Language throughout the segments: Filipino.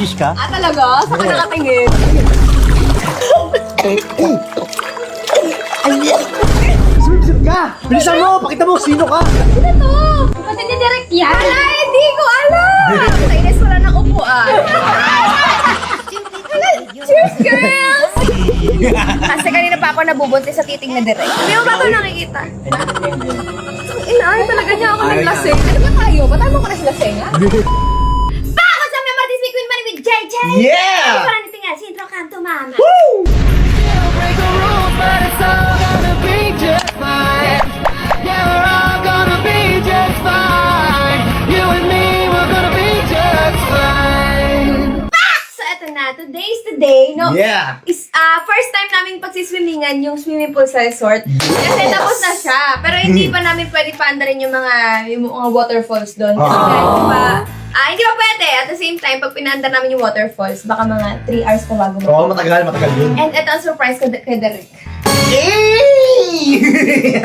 Fish ka? Ah, talaga? Saan ka nakatingin? Sumipsip ka! Bilisan mo! Pakita mo sino ka! Sino to? Kasi ni Direk yan. Ala, hindi ko alam. Kainis wala ng upuan. Ala, cheers, girls! Kasi kanina pa ako nabubuntis sa titing na Direk. Hindi mo ba ito nakikita? Inaay talaga niya ako ng lasing. Ano ba tayo? Ba't mo ko na lasing, ha? Bago sa mga Martis Queen Money JJ! Yeah! Natin nga, si Intro Kanto, mama. break the rules, but it's all gonna be just fine. Yeah, we're all gonna be just fine. You and me, we're gonna be just fine. So, eto na. Today's the day, no? Yeah! is ah first time namin pagsiswimmingan yung swimming pool sa resort. Kasi tapos na siya. Pero hindi pa namin pwede paandarin yung mga, yung mga waterfalls doon. Kasi Ah. hindi pa, ah, hindi pa pwede. At the same time, pag pinaandar namin yung waterfalls, baka mga 3 hours pa bago Oo, mo. matagal, matagal yun. And ito ang surprise ko kay Derek. Yay!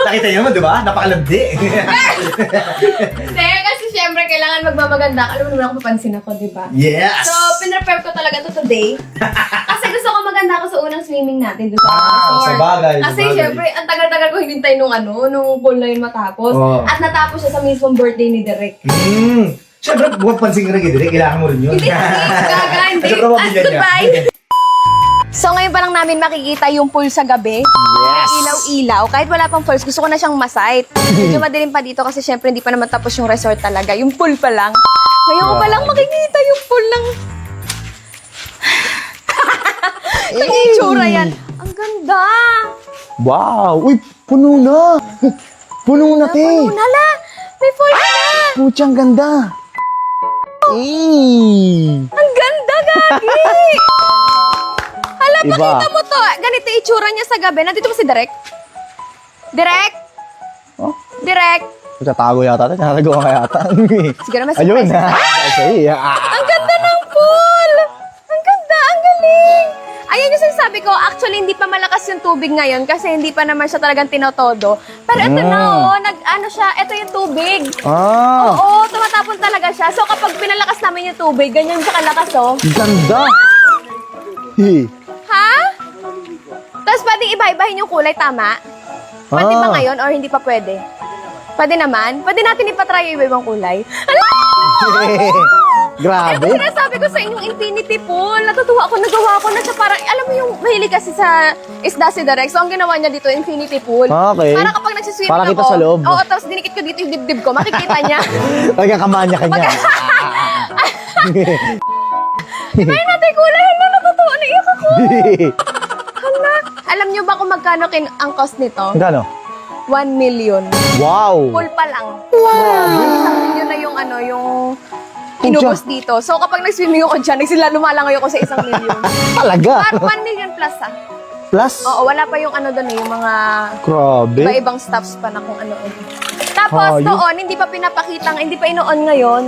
Nakita niyo naman, di ba? Napakalandi. Hindi, kasi syempre kailangan magmamaganda. Alam mo naman ako papansin ako, di ba? yes! So, pinrepare ko talaga to today. Kasi gusto ko maganda ako sa unang swimming natin doon sa Ah, resort. sa bagay, sa Kasi bagay. syempre, ang tagal-tagal ko hinintay nung ano, nung pool na yun matapos. Oo. At natapos siya sa mismong birthday ni Derek. Hmm. Siyempre, buwag pansin ka rin, Direk. Kailangan mo rin yun. Hindi, hindi, gaga, hindi. At mabigyan niya. Dubai. So ngayon pa lang namin makikita yung pool sa gabi. Yes! Ilaw-ilaw. Kahit wala pang falls, gusto ko na siyang masight. Medyo madilim pa dito kasi syempre hindi pa naman tapos yung resort talaga. Yung pool pa lang. Ngayon ko pa lang makikita yung pool ng... Yung itsura yan. Ang ganda. Wow! Uy, puno na! Puno na, te! Puno na la. May falls na. Putsang ganda! Eh! Ang ganda, Gagi. Hala, Iba. pakita mo to. Ganito itsura niya sa gabi. Nandito ba si Direk? Direk? Oh? Direk? Tatago yata ito. Tatago ka yata. May Ayun surprise. na. Kasi, ah. Ang ganda Sinasabi ko, actually hindi pa malakas yung tubig ngayon kasi hindi pa naman siya talagang tinotodo. Pero ito na Mm. oh, nag, ano siya, ito yung tubig. Ah! Oo, tumatapon talaga siya. So kapag pinalakas namin yung tubig, ganyan siya kalakas oh. Ganda! Hi. Ha? Tapos pwedeng iba-ibahin yung kulay, tama? Pwede ba Ah. ngayon or hindi pa pwede? Pwede naman? Pwede natin ipatry yung iba-ibang kulay? Hala! Ano Grabe! ba sinasabi ko sa inyong infinity pool? Natutuwa ako, nagawa ko na siya parang, alam mo yung mahilig kasi sa isda si Derek. So, ang ginawa niya dito, infinity pool. Okay. Para kapag nagsiswimming Para ako, kita sa loob. Oo, tapos dinikit ko dito yung dibdib ko, makikita niya. Talagang kamanya ka niya. Ay, natin kulay, hala, natutuwa, naiyak ako. Hala. Alam niyo ba kung magkano kin ang cost nito? Magkano? 1 million. Wow! Pool pa lang. Wow! Yun na yung ano, yung inubos dito. So, kapag nag-swimming ako dyan, nagsila lumalangoy ako sa isang million. Talaga! At 1 million plus ah. Plus? Oo, wala pa yung ano doon eh, yung mga Grabe! iba-ibang stuffs pa na kung ano. Tapos Hayop. doon, hindi pa pinapakitang, hindi pa inoon ngayon.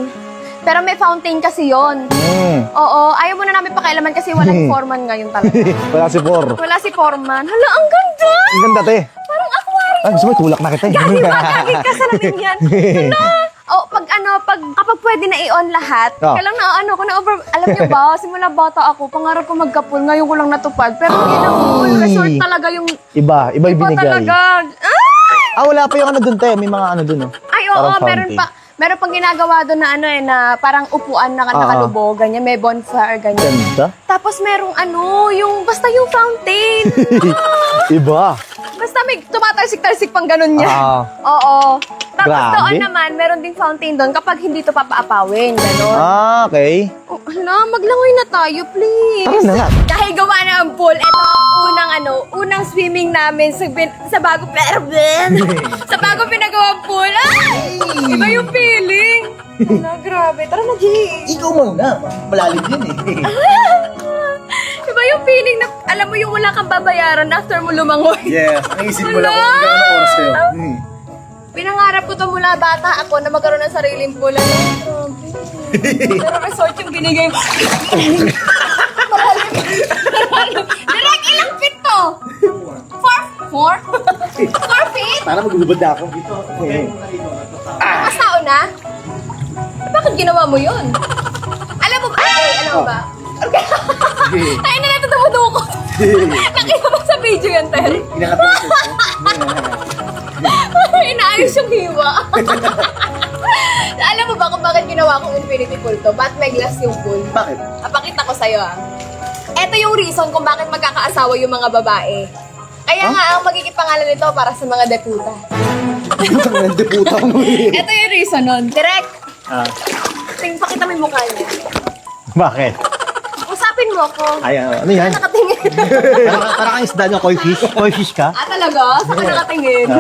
Pero may fountain kasi yon. Mm. Oo, ayaw mo na namin pakialaman kasi wala si Foreman ngayon talaga. Wala si Por. Wala si Foreman. Hala, ang ganda! Ang ganda, te. Parang aquarium. Ay, gusto mo itulak na kita. eh. Gagi ba? Gagi ka sa labing yan. Hala! Oh, pag ano, pag kapag pwede na i-on lahat, Oh. kailang na ano ko na over, alam niyo ba, simula bata ako, pangarap ko magkapul, ngayon ko lang natupad. Pero yun ang pool resort talaga yung Iba, iba yung iba binigay. talaga. Ay! Ah, wala pa yung ano dun, te. May mga ano dun, oh. Ay, oo, Parang meron fountain. pa. Meron pang ginagawa doon na ano eh, na parang upuan na Ah, nakalubog, ganyan, may bonfire, ganyan. Ganda. Tapos merong ano, yung, basta yung fountain. Ah, Iba. basta may tumatalsik-talsik pang ganun niya. Ah. Oo. Tapos Grabe. doon naman, meron ding fountain doon kapag hindi to papaapawin, gano'n. Ah, okay. Oh, hala, maglangoy na tayo, please. Tara na nga. Dahil gawa na ang pool, ito ang unang ano, unang swimming namin sa, bin- sa bago sa bago pinagawang pool. Ay! Iba yung feeling. Hala, grabe. Tara na, G. Ikaw muna. Malalim yun eh. Iba yung feeling na, alam mo yung wala kang babayaran after mo lumangoy. yes. Naisip mo lang kung Wala. gano'ng oras kayo. Hmm. Pinangarap ko to mula bata ako na magkaroon ng sariling pool. Ano? Pero resort yung binigay mo. Malalim. Malalim. Direk, ilang feet to? Four? Four? Four feet? Para maghubad na ako. Dito. Kasao na? Bakit ginawa mo yun? mo ba? Ay, na nato dumudukot. Nakita ba sa video yan, Tel? Inaayos yung hiwa. Alam mo ba kung bakit ginawa kong infinity pool to? Ba't may glass yung pool? Bakit? Apakita ko sa'yo ah. Ito yung reason kung bakit magkakaasawa yung mga babae. Kaya nga, ang magiging pangalan nito para sa mga deputa. Putang nande puta mo eh. Ito yung reason nun. Direct, Ah, ting pakita mo yung mukha niya. Bakit? Usapin mo ako. ay, ah, ano yan? Nakatingin. Parang parang ang isda nyo, koi fish. Koi fish ka? ah, talaga? Saan ka nakatingin?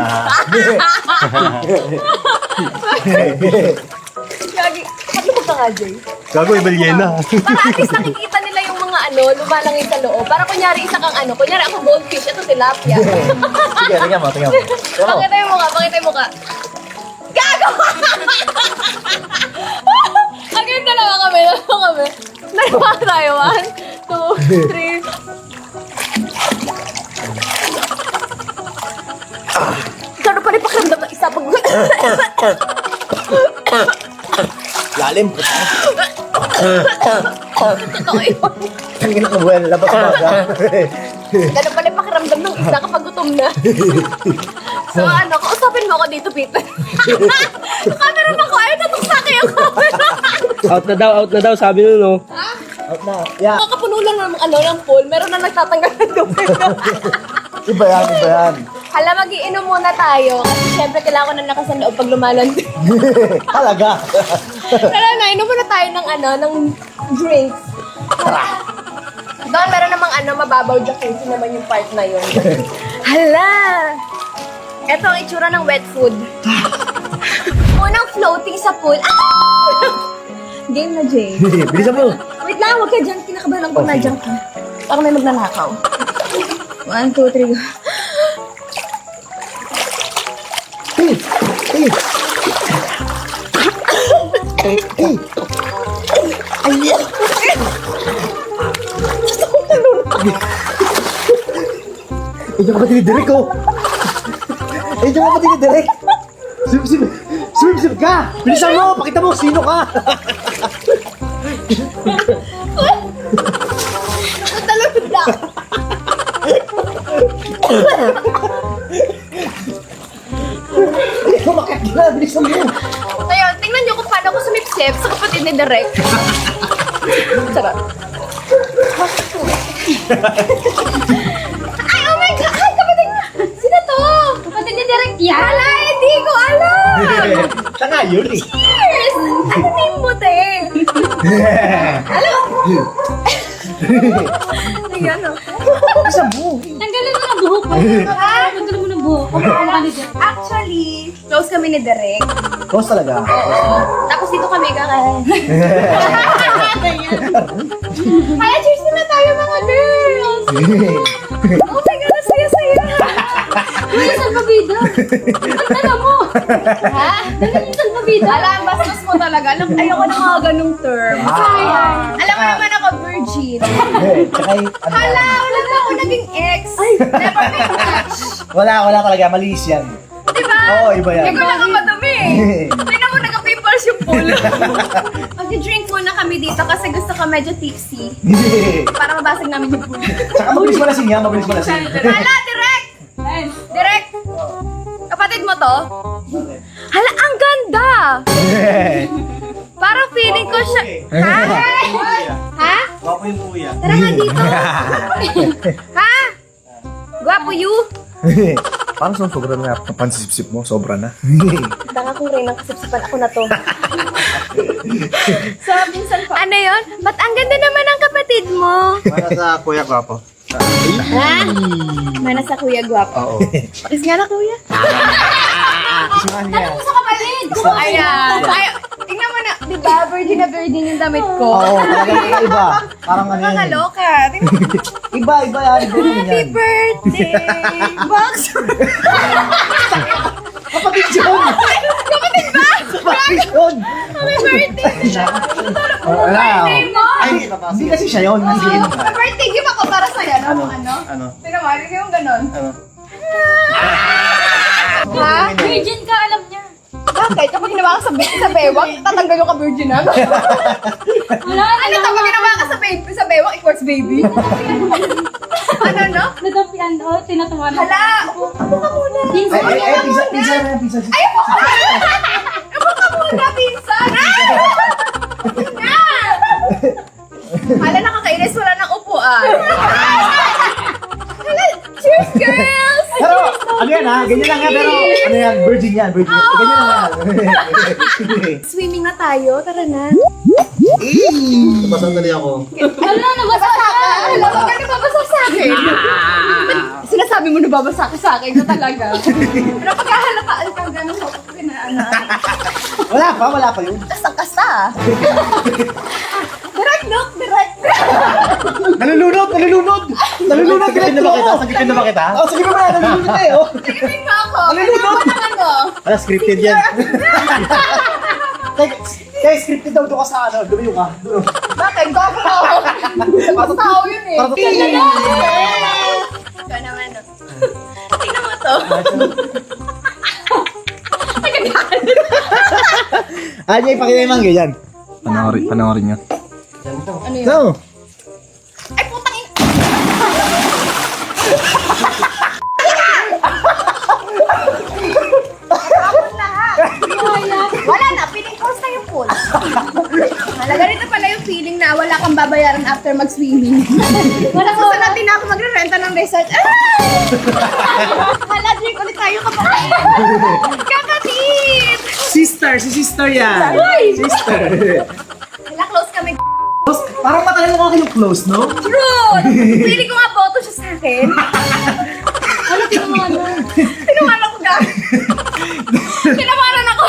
Gagi, ano ka nga, Jay? Gago, Ibelyena. Para at least nakikita nila yung mga ano, lumalangin sa loob. Para kunyari isa kang ano, kunyari ako goldfish, ito tilapia. Sige, tingnan mo, tingnan mo. Tingnan mo. Pakita yung mukha, pakita yung mukha. Gago! Hanggang dalawa kami, dalawa kami. Dalawa tayo. One, two, three. Sarap pa rin pakiramdam ng isa pag... Lalim. Totoo yun. Tingin ko, well, labas baga. Ganun pa rin pakiramdam ng isa kapag gutom na. So ano, kausapin mo ako dito, Peter. Camera na ko, ayaw natok sa akin yung camera. Out na daw, out na daw, sabi nun, no? Out na. Yeah. Makapuno lang ng ano ng pool, meron na nagtatanggal ng dumi. Iba yan, iba yan. Hala, magiinom muna tayo. Kasi syempre kailangan ko ng lakas ng loob pag lumalandi. Talaga. Tara na, inom muna tayo ng ano, ng drinks. Doon, meron namang ano, mababaw jacuzzi naman yung part na yun. Hala! Ito ang itsura ng wet food. Unang floating sa pool. Ah! Game na, Jay. Bilisan mo. Wait lang, huwag ka dyan. Kinakabahan ko na dyan ka. Baka may magnanakaw. One, two, three, go. Hey, hey. Hey. Eh, yung kapatid ni Derek, oh. Eh, yung kapatid ni Derek. Sip, sip. Sip, sip ka. Bilisan mo. Pakita mo sino ka. Talon na! Kumakit ka. Bilisan mo. Ngayon, tingnan niyo kung paano ako sumipsip sa kapatid ni Derek. Sarap. Yun eh. Cheers! Ano name mo, te? Alam mo? Ayan, oh. Bilisan mo. Tanggalin mo ng buhok ko. Tanggalin mo ng buhok ko. Ano? Actually, close kami ni Derek. Boss talaga. Oo. Tapos dito kami kakain. Kaya cheers muna tayo mga girls! Oh Ano yung salpabida? Ang tala mo. ha? Ano yung salpabida? Alam, bastos mo talaga. Alam, ayoko na mga ganong term. Sayang. Alam mo naman ako virgin. Eh, ano, Hala, wala na ako naging ex. Never been touch. Wala, wala talaga. Malinis yan. Diba? Oo, iba yan. Hindi ko lang madumi. Tingnan mo, nagka-pimples yung pool. Mag-drink muna kami dito kasi gusto ko medyo tipsy. Para mabasag namin yung pool. Tsaka mabilis malasing yan. Mabilis malasing. Hala, to? Hala, ang ganda! Parang feeling ko siya... Ha? Ha? Wapo yung kuya. Tara nga dito. ha? Gwapo you? Parang sa sobra na pansisip mo, sobra na. Tanga kong rin ang kasipsipan ako na to. so, ano yon? Ba't ang ganda naman ang kapatid mo? Para sa kuya ko po. Ha? Mana sa kuya gwapo. Oo. Pakis nga na kuya. Sumali yan. Sa kapatid. Ayan. Ay, tingnan mo na. Di ba? Virgin na virgin yung damit ko. Oo, talagang iba. Parang ano yan. eh. Nakaloka. Tingnan mo. Iba, iba yan. Iba yan. Happy birthday! Box! Kapatid yun! Kapatid ba? Kapatid yun! Happy birthday! Wala. Birthday mo? Ay, hindi kasi siya yun. Kasi yun. Happy birthday gift ako para sa'yo. Ano? Ano? Ano? Mo, tingnan yung ganon. Ano? Ha? Virgin ka, alam niya. Bakit? Kapag ginawa ka sa, be- sa bewang, tatanggal yung ka-virgin na. Wala ano to? Pag ginawa ka sa baby. ano, no? Nadapian, oh, tinatawanan. Hala, upo ka muna. Pinsan Ay, ay, ay, pinsan, muna. pinsan na, pinsan. Ay, upo ka muna. Upo ka muna, pinsan. Na! Hala, nakakainis. Wala nang upuan. Hala, cheers, girls! Pero, ano yan ha? Ganyan lang ha, pero ano yan? Virgin yan, virgin. Oh! Ganyan lang yan. Swimming na tayo. Tara na. Pasang dali ako. Ano, nabasa ka? Hala, wag ka nababasa sa akin. Sinasabi mo nababasa ka sa akin na talaga. Pero pagkahalakaan ka, ganun mo. Ano, Wala pa, wala pa yun. Kasang-kasa. Direct look, direct. Nalulunod, nalulunod! Nalulunod, Sagipin na ba kita? Sagipin na ba kita? Oh, sige ba, nalulunod na eh, oh. Mo ako. Nalulunod. Kailangan ng ano. Wala, scripted yan. Kaya, kaya scripted daw doon ka sa ano, dumayo ka. Bakit? Gago ka ako. Basta tao yun eh. Para Tingnan mo. Ikaw naman. oh. Tingnan mo to. Ah, niya ipakita yung mga ganyan. Panoorin, panoorin nyo. Ano yun? No. Ay, putang ina. Tapos lahat. Wala na, feeling close na yung pool. Hala, ganito pala yung feeling na wala kang babayaran after mag-swimming. Wala ko sa natin na ako magre-renta ng resort. Ah! Hala, drink ulit tayo kapatid. Kapatid! Sister, si sister yan. Uy! Sister. Parang matagal mo kayong close, no? Truth! Feeling ko nga boto siya sa akin. Ano, tinawanan? Tinawanan ko ga. Tinawanan ako.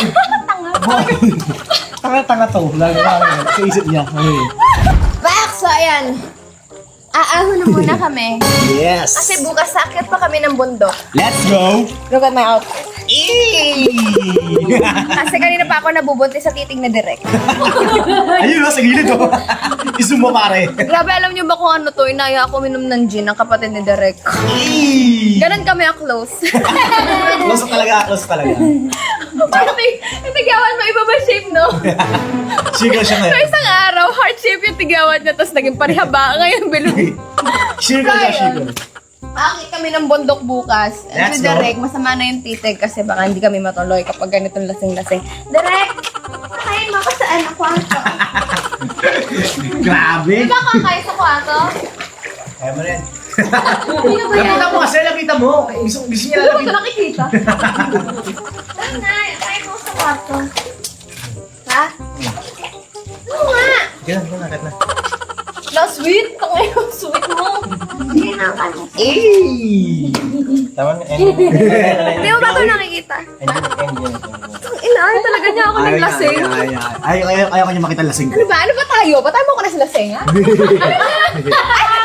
Tanga. Tanga-tanga to. Lagi lang sa isip niya. Ay. Back! So, ayan. Aahon na muna kami. Yes. Kasi bukas sakit pa kami ng bundok. Let's go. Look at my outfit. Kasi kanina pa ako nabubuntis sa titing na direct. Ayun, no, sa gilid, oh. Isum mo, pare. Grabe, alam niyo ba kung ano to? Inaya ako minom ng gin ng kapatid ni Direk. Eee. Ganon kami close. Close talaga, close talaga. Paano may, yung tigawan mo, iba ba shape, no? Sigaw siya So, ngayon. isang araw, heart shape yung tigawan niya, tapos naging parihaba. Ngayon, bilog. Sigaw siya, sigaw. Akit kami ng bundok bukas. And Let's si. Derek, masama na yung titig kasi baka hindi kami matuloy kapag ganitong lasing-lasing. Derek! Kakain mo ako saan ang kwarto. Grabe. Di ba kakain sa kwarto? Kaya mo rin. Lapita mo kasi, lapita mo. Gusto, gusto niya Hindi ito nakikita. Tara na, mo sa kwarto. Ha? Oo nga! Ganun, ganun, nakit na. Na sweet! Eee. Tama na, Hindi mo ba ito nakikita? Ang inaay talaga niya ako ng lasing. Ayaw, ayaw, ayaw, ayaw kanya makita lasing ko. Ano ba? Ano ba tayo? Ba't tayo mo ko na sa lasing, ha? Ay,